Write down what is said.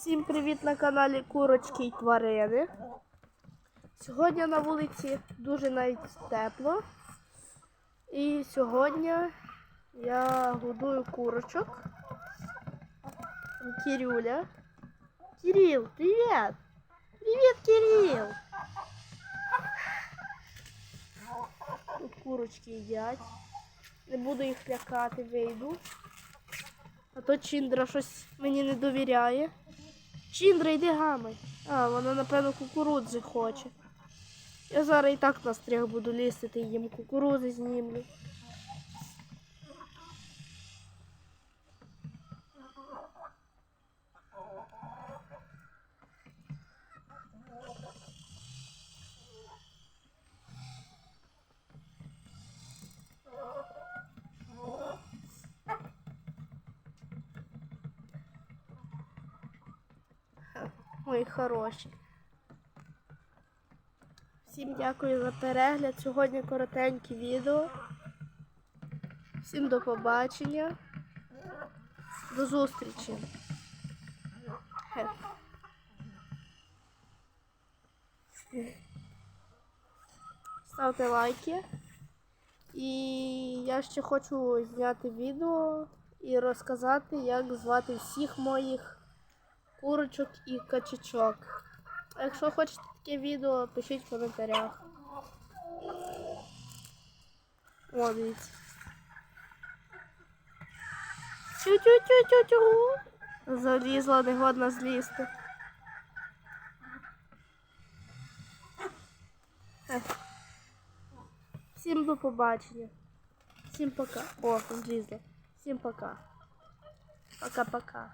Всім привіт на каналі Курочки й Тварини. Сьогодні на вулиці дуже навіть тепло. І сьогодні я годую курочок. Кирюля. Кирил, привіт! Привіт, Кирил! Тут курочки їдять. Не буду їх лякати, вийду. А то Чіндра щось мені не довіряє. Чіндра, йди гамай. А, вона, напевно, кукурудзи хоче. Я зараз і так на стріх буду лістити їм кукурудзи знімлю. Мої хороші. Всім дякую за перегляд. Сьогодні коротеньке відео. Всім до побачення. До зустрічі. Ставте лайки. І я ще хочу зняти відео і розказати, як звати всіх моїх курочок і качечок. А якщо хочете таке відео, пишіть в коментарях. О, дивіться. Тю-тю-тю-тю-тю. Залізла, не годна злізти. Всім до побачення. Всім пока. О, злізла. Всім пока. Пока-пока.